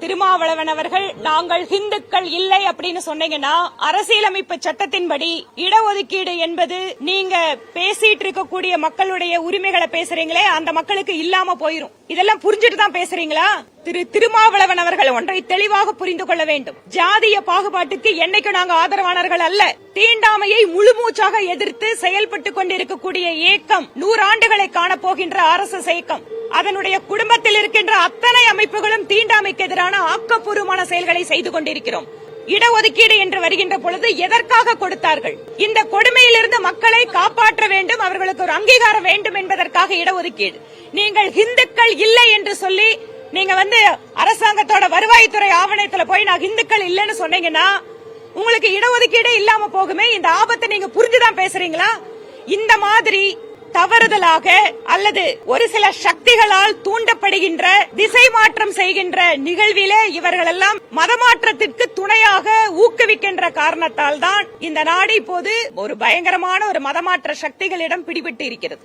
திருமாவளவன் அவர்கள் நாங்கள் ஹிந்துக்கள் இல்லை அப்படின்னு சொன்னீங்கன்னா அரசியலமைப்பு சட்டத்தின்படி இடஒதுக்கீடு என்பது நீங்க பேசிட்டு இருக்கக்கூடிய மக்களுடைய உரிமைகளை பேசுறீங்களே அந்த மக்களுக்கு இல்லாம போயிரும். இதெல்லாம் புரிஞ்சுட்டு தான் பேசுறீங்களா? திரு திருமாவளவன் அவர்கள் ஒன்றை தெளிவாக புரிந்து கொள்ள வேண்டும். ஜாதிய பாகுபாட்டுக்கு என்னைக்கு நாங்க ஆதரவானவர்கள் அல்ல தீண்டாமையை முழுமூச்சாக எதிர்த்து செயல்பட்டு கொண்டிருக்கக்கூடிய இயக்கம் நூறாண்டுகளை காணப்போகின்ற ஆர் இயக்கம் அதனுடைய குடும்பத்தில் இருக்கின்ற அத்தனை அமைப்புகளும் தீண்டாமைக்கு எதிரான ஆக்கப்பூர்வமான செயல்களை செய்து கொண்டிருக்கிறோம். இடஒதுக்கீடு என்று வருகின்ற பொழுது எதற்காக கொடுத்தார்கள்? இந்த கொடுமையிலிருந்து மக்களை காப்பாற்ற வேண்டும் அவர்களுக்கு ஒரு அங்கீகாரம் வேண்டும் என்பதற்காக இடஒதுக்கீடு. நீங்கள் இந்துக்கள் இல்லை என்று சொல்லி நீங்க வந்து அரசாங்கத்தோட வருவாய்த்துறை ஆவணத்துல போய் நான் இந்துக்கள் இல்லைன்னு சொன்னீங்கன்னா உங்களுக்கு இடஒதுக்கீடே இல்லாம போகுமே இந்த ஆபத்தை நீங்க புரிஞ்சுதான் பேசுறீங்களா? இந்த மாதிரி தவறுதலாக அல்லது ஒரு சில சக்தி சக்திகளால் தூண்டப்படுகின்ற திசை மாற்றம் செய்கின்ற நிகழ்விலே இவர்கள் எல்லாம் மதமாற்றத்திற்கு துணையாக ஊக்குவிக்கின்ற காரணத்தால் தான் இந்த நாடு இப்போது ஒரு பயங்கரமான ஒரு மதமாற்ற சக்திகளிடம் பிடிபட்டு இருக்கிறது.